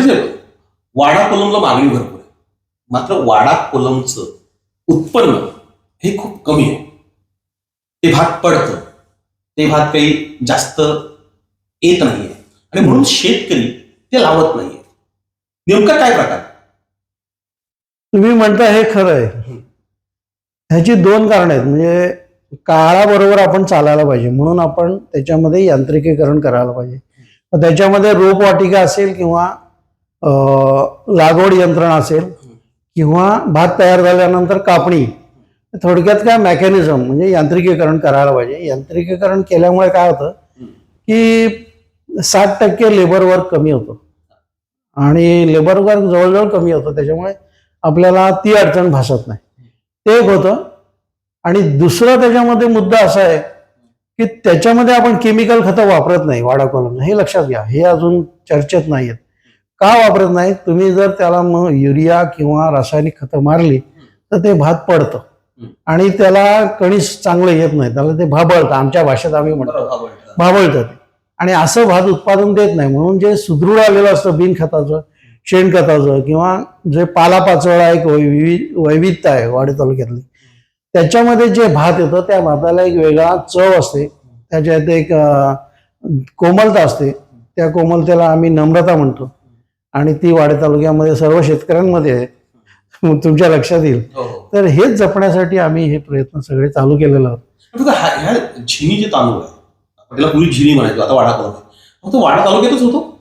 हे वाडा कोलमला मागणी भरपूर आहे. मात्र वाडा कोलमचं उत्पन्न हे खूप कमी आहे. ते भात पडतं. ते भात काही जास्त येत नाहीये. आणि म्हणून शेतकरी ते लावत नाहीये. नेमका काय प्रकार? तुम्ही म्हणता हे खरं आहे. ह्याची दोन कारण आहेत. म्हणजे काळाबरोबर आपण चालायला पाहिजे. म्हणून आपण त्याच्यामध्ये यांत्रिकीकरण करायला पाहिजे. त्याच्यामध्ये रोपवाटिका असेल किंवा लागवड यंत्रणा असेल किंवा भात तयार झाल्यानंतर कापणी थोडक्यात काय मेकॅनिझम म्हणजे यांत्रिकीकरण करायला पाहिजे. यांत्रिकीकरण केल्यामुळे काय होतं की साठ टक्के लेबर वर्क कमी होतं. आणि लेबर वर्क जवळजवळ कमी होतं. त्याच्यामुळे आपल्याला ती अडचण भासत नाही. ते एक होतं. आणि दुसरा त्याच्यामध्ये मुद्दा असा आहे की त्याच्यामध्ये आपण केमिकल खतं वापरत नाही वाडा कॉलम. हे लक्षात घ्या. हे अजून चर्चेत नाही आहेत का वापरत नाही तुम्ही जर त्याला मग युरिया किंवा रासायनिक खतं मारली तर ते भात पडतं. आणि त्याला कणीस चांगलं येत नाही. त्याला ते भाबळतं. आमच्या भाषेत आम्ही म्हणतो. भाबळतं. ते. आणि असं भात उत्पादन देत नाही. म्हणून जे सुदृढ आलेलं असतं बिनखताचं शेणखताचं किंवा जे पालापाचोळा एक वैवि- वैविधता आहे वाडी तालुक्यातली त्याच्यामध्ये जे भात येतं त्या भाताला एक वेगळा चव असते. त्याच्यात एक कोमलता असते. त्या कोमलतेला आम्ही नम्रता म्हणतो. आणि ती वाडी तालुक्यामध्ये सर्व शेतकऱ्यांमध्ये तुमच्या लक्षात येईल. हो, तर हेच जपण्यासाठी आम्ही हे प्रयत्न सगळे चालू केलेले आहोत. हा- झिनी जे तांदूळ आहे त्याला पूर्वी झिनी म्हणायचो आता वाडा आहे. फक्त वाडा तालुक्यातच होतो?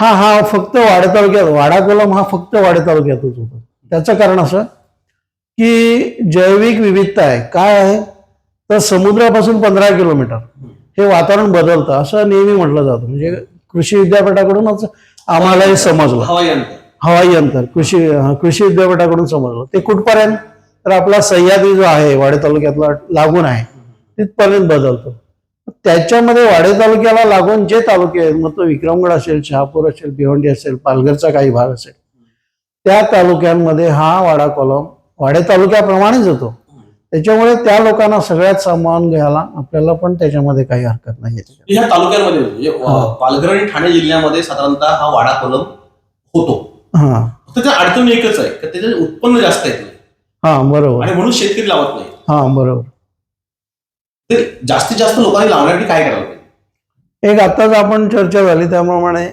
हा हा फक्त वाडे तालुक्यात वाडा कोलम हा फक्त वाडे तालुक्यातच होता. त्याचं कारण असं की जैविक विविधता आहे. काय आहे? तर समुद्रापासून पंधरा किलोमीटर. हे वातावरण बदलतं असं नेहमी म्हटलं जातं. म्हणजे कृषी विद्यापीठाकडूनच आम्हाला हे समजलं. हवाई अंतर. हवाई अंतर. कृषी कृषी विद्यापीठाकडून समजलं. ते कुठपर्यंत? तर आपला सह्याद्री जो आहे वाडे तालुक्यातला लागून आहे तिथपर्यंत बदलतो. त्याच्यामध्ये वाडे तालुक्याला लागून जे तालुके आहेत मग तो विक्रमगड असेल शहापूर असेल भिवंडी असेल पालघरचा काही भाग असेल त्या तालुक्यांमध्ये हा वाडा कॉलम वाडे तालुक्याप्रमाणेच येतो त्याच्यामुळे त्या लोकांना सगळ्यात सामावून घ्यायला आपल्याला पण त्याच्यामध्ये काही हरकत नाही. ह्या तालुक्यांमध्ये म्हणजे पालघर आणि ठाणे जिल्ह्यामध्ये साधारणतः हा वाडा कोलम होतो. हा. फक्त त्या अडचण एकच आहे की त्याचे उत्पन्न जास्त येत नाही हा बरोबर. आणि म्हणून शेतकरी लावत नाही. हा बरोबर. ते जास्तीत जास्त लोकांनी लावण्यासाठी काय करायला पाहिजे एक आताच आपण चर्चा झाली त्याप्रमाणे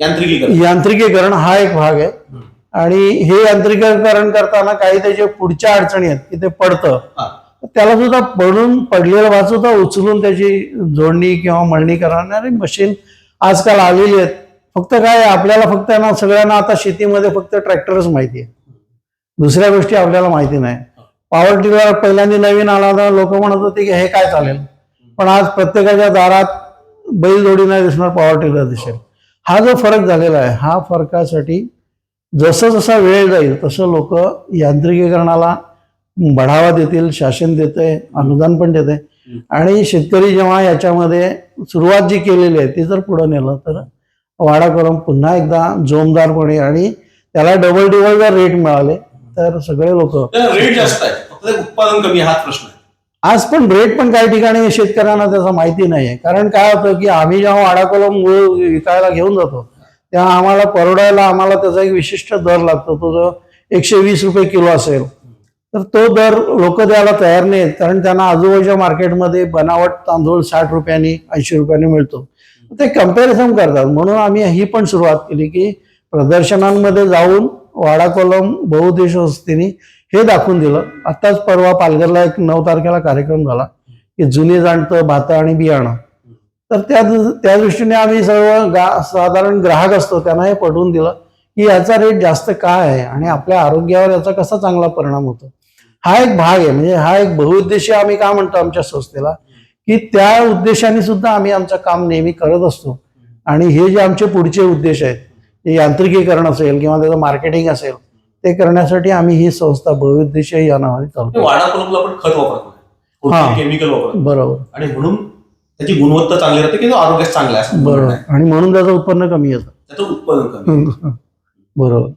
यांत्रिकीकरण. यांत्रिकीकरण हा एक भाग आहे. आणि हे यांत्रिकीकरण करताना काही त्याच्या पुढच्या अडचणी आहेत की ते पडतं. त्याला सुद्धा पडून पडलेलं भात सुद्धा उचलून त्याची जोडणी किंवा मळणी करणारी मशीन आजकाल आलेली आहेत. फक्त काय आपल्याला फक्त ना सगळ्यांना आता शेतीमध्ये फक्त ट्रॅक्टरच माहिती आहे. दुसऱ्या गोष्टी आपल्याला माहिती नाही. पॉवर टिलर पहिल्यांदा नवीन आला होता लोक म्हणत होते की हे काय चालेल? पण आज प्रत्येकाच्या दारात बैलजोडी नाही दिसणार पॉवर टिलर दिसेल. हा जो फरक झालेला आहे हा फरकासाठी जसं जसा वेळ जाईल तसं लोक यांत्रिकीकरणाला बढावा देतील शासन देते अनुदान पण देते आणि शेतकरी जेव्हा याच्यामध्ये सुरुवात जी केलेली आहे ती जर पुढे नेलं तर वाडा करून पुन्हा एकदा जोमदारपणे आणि त्याला डबल डिबल जर रेट मिळाले तर सगळे लोक रेट जास्त आहे. उत्पादन कमी हाच प्रश्न आज पण रेट पण काही ठिकाणी शेतकऱ्यांना त्याचा माहिती नाही आहे कारण काय होतं की आम्ही जेव्हा वाडा कलम गूळ विकायला घेऊन जातो त्या आम्हाला परवडायला आम्हाला त्याचा एक विशिष्ट दर लागतो. तो जो एकशे वीस रुपये किलो असेल तर तो दर लोक द्यायला तयार नाहीत कारण त्यांना आजूबाजूच्या मार्केटमध्ये बनावट तांदूळ साठ रुपयांनी ऐंशी रुपयांनी मिळतो. ते कंपॅरिझन करतात. म्हणून आम्ही ही पण सुरुवात केली की प्रदर्शनांमध्ये जाऊन वाडा कोलम बहुउद्देश वस्तीने हे दाखवून दिलं. आताच परवा पालघरला एक नऊ तारखेला कार्यक्रम झाला की जुनी जाणतं भातं आणि बियाणं. तर त्या त्या दृष्टीने आम्ही सर्व गा साधारण ग्राहक असतो त्यांना हे पटवून दिलं की याचा रेट जास्त काय आहे आणि आपल्या आरोग्यावर याचा कसा चांगला परिणाम होतो. हा एक भाग आहे म्हणजे हा एक बहुउद्देशीय आम्ही का म्हणतो आमच्या संस्थेला की त्या उद्देशाने सुद्धा आम्ही आमचं काम नेहमी करत असतो. आणि हे जे आमचे पुढचे उद्देश आहेत यांत्रिकीकरण असेल किंवा त्याचं मार्केटिंग असेल ते करण्यासाठी आम्ही ही संस्था बहुउद्देशीय या नावाने चालतो खत वापरत. हा. केमिकल वापरत. बरोबर. आणि म्हणून त्याची गुणवत्ता चांगली राहते की तो आरोग्यास चांगला आहे असं म्हणणं बरोबर. आणि म्हणून त्याचं उत्पन्न कमी येतं त्याचं उत्पादन कमी. बरोबर